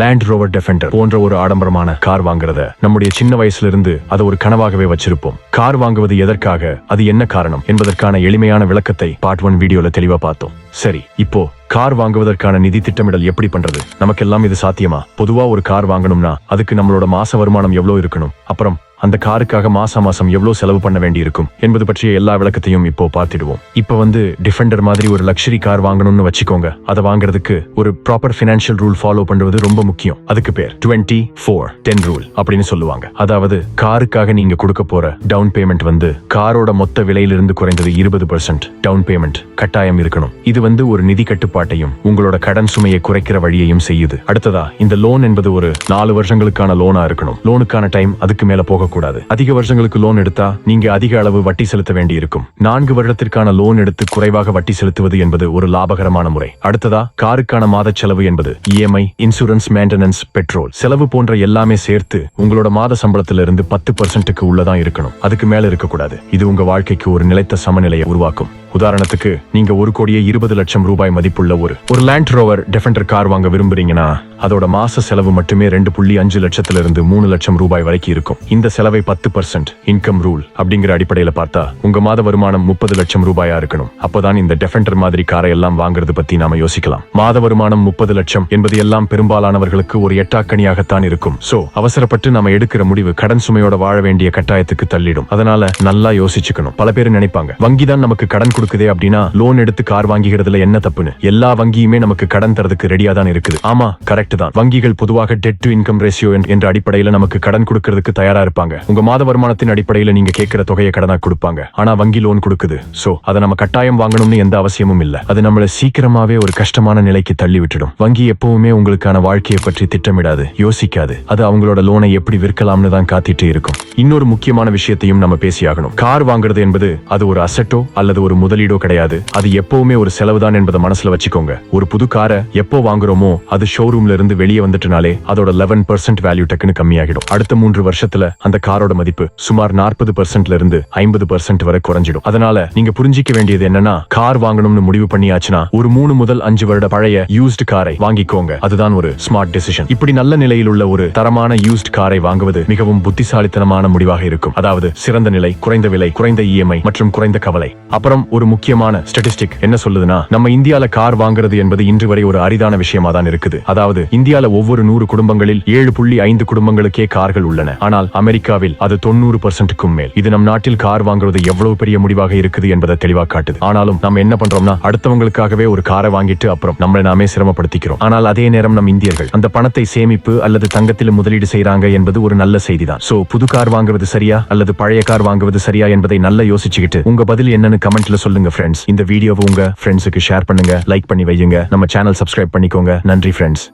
Land rover டெஃபெண்டர் போன்ற ஒரு ஆடம்பரமான கார் வாங்குறத நம்முடைய சின்ன வயசுல இருந்து அதை ஒரு கனவாகவே வச்சிருப்போம். கார் வாங்குவது எதற்காக அது என்ன காரணம் என்பதற்கான எளிமையான விளக்கத்தை பார்ட் ஒன் வீடியோல தெளிவா பார்த்தோம். சரி இப்போ கார் வாங்குவதற்கான நிதி திட்டமிடல் எப்படி பண்றது? நமக்கெல்லாம் இது சாத்தியமா? பொதுவா ஒரு கார் வாங்கணும்னா அதுக்கு நம்மளோட மாச வருமானம் எவ்வளவு இருக்கணும்? அப்புறம் அந்த காருக்காக மாசம் மாசம் எவ்வளவு செலவு பண்ண வேண்டியிருக்கும் என்பது பற்றிய எல்லா விளக்கத்தையும் இப்போ பார்த்துடுவோம். இப்போ வந்து டிஃபெண்டர் மாதிரி ஒரு லக்ஸரி கார் வாங்கணும்னு வச்சுக்கோங்க. அதை வாங்குறதுக்கு ஒரு ப்ராப்பர் ஃபினான்ஷியல் ரூல் ஃபாலோ பண்ணுவது ரொம்ப முக்கியம். அதுக்கு பேர் டுவெண்ட்டி ஃபோர் டென் ரூல் அப்படின்னு சொல்லுவாங்க. அதாவது காருக்காக நீங்க கொடுக்க போற டவுன் பேமெண்ட் வந்து காரோட மொத்த விலையிலிருந்து குறைந்தது இருபது பர்சன்ட் டவுன் பேமெண்ட் கட்டாயம் இருக்கணும். இது வந்து ஒரு நிதி கட்டுப்பாட்டையும் உங்களோட கடன் சுமையை குறைக்கிற வழியையும் செய்யுது. அடுத்ததா இந்த லோன் என்பது ஒரு நாலு வருஷங்களுக்கான லோனா இருக்கணும். லோனுக்கான டைம் அதுக்கு மேல கூடாது அதிக வருஷங்களுக்கு லோன் எடுத்தா நீங்க அதிக அளவு வட்டி செலுத்த வேண்டி இருக்கும் நான்கு வருடத்திற்கான லோன் எடுத்து குறைவாக வட்டி செலுத்துவது என்பது ஒரு லாபகரமான முறை. அடுத்ததா காருக்கான மாத செலவு என்பது. இஎம்ஐ இன்சூரன்ஸ் மெயின்டெனன்ஸ் பெட்ரோல் செலவு போன்ற எல்லாமே சேர்த்து உங்களோட மாத சம்பளத்துல இருந்து பத்து பர்சன்ட்டுக்கு உள்ளதான் இருக்கணும். அதுக்கு மேல இருக்கக்கூடாது. இது உங்க வாழ்க்கைக்கு ஒரு நிலைத்த சமநிலையை உருவாக்கும். உதாரணத்துக்கு நீங்க ஒரு கோடியே இருபது லட்சம் ரூபாய் மதிப்புள்ள ஒரு ஒரு லேண்ட் ரோவர் டெஃபெண்டர் கார் வாங்க விரும்புறீங்கன்னா அதோட மாச செலவு மட்டுமே ரெண்டு புள்ளி அஞ்சு லட்சத்துல இருந்து மூணு லட்சம் ரூபாய் வரைக்கும் இருக்கும். இந்த செலவை பத்து பர்சன்ட் இன்கம் ரூல் அப்படிங்கிற அடிப்படையில பார்த்தா உங்க மாத வருமானம் முப்பது லட்சம் ரூபாயா இருக்கணும். அப்பதான் இந்த டெஃபெண்டர் மாதிரி காரை எல்லாம் வாங்குறது பத்தி நாம யோசிக்கலாம். மாத வருமானம் முப்பது லட்சம் என்பது எல்லாம் பெரும்பாலானவர்களுக்கு ஒரு எட்டாக்கணியாகத்தான் இருக்கும். சோ அவசரப்பட்டு நாம எடுக்கிற முடிவு கடன் சுமையோட வாழ வேண்டிய கட்டாயத்துக்கு தள்ளிடும். அதனால நல்லா யோசிச்சுக்கணும். பல பேர் நினைப்பாங்க வங்கி தான் நமக்கு கடன் கொடுக்குதே அப்படின்னா லோன் எடுத்து கார் வாங்கிக்கிறதுல என்ன தப்புன்னு? எல்லா வங்கியுமே நமக்கு கடன் தரதுக்கு ரெடியா தான் இருக்குது. ஆமா கரெக்ட் தான். வங்கிகள் பொதுவாக டெட் டு இன்கம் ரேஷியோ என்ற அடிப்படையில நமக்கு கடன் கொடுக்கறதுக்கு தயாரா இருப்பாங்க. உங்க மாத வருமானத்தின் அடிப்படையில நீங்க கேட்கிற தொகையை கடனா கொடுப்பாங்க. ஆனா வங்கி லோன் கொடுக்குது. சோ அதை நம்ம கட்டாயம் வாங்கணும்னு எந்த அவசியமும் இல்ல. அது நம்மள சீக்கிரமாவே ஒரு கஷ்டமான நிலைக்கு தள்ளி விட்டுடும் வங்கி எப்பவுமே உங்களுக்கான வாழ்க்கையை பற்றி திட்டமிடாது யோசிக்காது. அது அவங்களோட லோனை எப்படி விற்கலாம்னு தான் காத்திட்டு இருக்கும். இன்னொரு முக்கியமான விஷயத்தையும் நம்ம பேசியாகணும். கார் வாங்குறது என்பது அது ஒரு அசட்டோ அல்லது ஒரு முதலீடோ கிடையாது. அது எப்பவுமே ஒரு செலவுதான் என்பதை மனசுல வச்சுக்கோங்க. ஒரு புது காரை எப்போ வாங்குறோமோ அது ஷோரூம்ல இருந்து வெளியே வந்துட்டனாலே அதோட லெவன் பர்சன்ட் வேல்யூ டக்குன்னு கம்மியாகிடும். அடுத்த மூன்று வருஷத்துல அந்த காரோட மதிப்பு சுமார் நாற்பது பர்சன்ட்ல இருந்து ஐம்பது பர்சன்ட் வரை குறைஞ்சிடும். அதனால நீங்க புரிஞ்சிக்க வேண்டியது என்னன்னா கார் வாங்கணும்னு முடிவு பண்ணியாச்சுன்னா ஒரு மூணு முதல் அஞ்சு வருட பழைய யூஸ்டு காரை வாங்கிக்கோங்க. அதுதான் ஒரு ஸ்மார்ட் டெசிஷன் இப்படி நல்ல நிலையில் உள்ள ஒரு தரமான யூஸ்ட் காரை வாங்குவது மிகவும் புத்திசாலித்தனமான முடிவாக இருக்கும். அதாவது சிறந்த நிலை குறைந்த விலை குறைந்த இஎம்ஐ மற்றும் குறைந்த கவலை. அப்புறம் ஒரு முக்கியமான ஸ்டாட்டிஸ்டிக் என்ன சொல்லுதுன்னா நம்ம இந்தியால கார் வாங்குறது என்பது இன்று வரை ஒரு அரிதான விஷயமா தான் இருக்குது. அதாவது இந்தியால ஒவ்வொரு நூறு குடும்பங்களில் ஏழு புள்ளி ஐந்து குடும்பங்களுக்கே கார்கள் உள்ளன. ஆனால் அமெரிக்காவில் அது தொண்ணூறு பர்சன்ட்டுக்கும் மேல். இது நம் நாட்டில் கார் வாங்குறது எவ்வளவு பெரிய முடிவாக இருக்குது என்பதை தெளிவா காட்டுது. ஆனாலும் நம்ம என்ன பண்றோம்னா அடுத்தவங்களுக்காகவே ஒரு காரை வாங்கிட்டு அப்புறம் நம்மளை நாமே சிரமப்படுத்திக்கிறோம். ஆனால் அதே நேரம் நம் இந்தியர்கள் அந்த பணத்தை சேமிப்பு அல்லது தங்கத்தில் முதலீடு செய்யறாங்க என்பது ஒரு நல்ல செய்திதான். சோ புது கார் வாங்குவது சரியா அல்லது பழைய கார் வாங்குவது சரியா என்பதை நல்லா யோசிச்சுக்கிட்டு உங்க பதில் என்னன்னு கமெண்ட்ல சொல்லுங்க ஃப்ரெண்ட்ஸ் இந்த வீடியோவை உங்க ஃப்ரெண்ட்ஸுக்கு ஷேர் பண்ணுங்க லைக் பண்ணி வையுங்க. நம்ம சேனல் சப்ஸ்கிரைப் பண்ணிக்கோங்க. நன்றி ஃப்ரெண்ட்ஸ்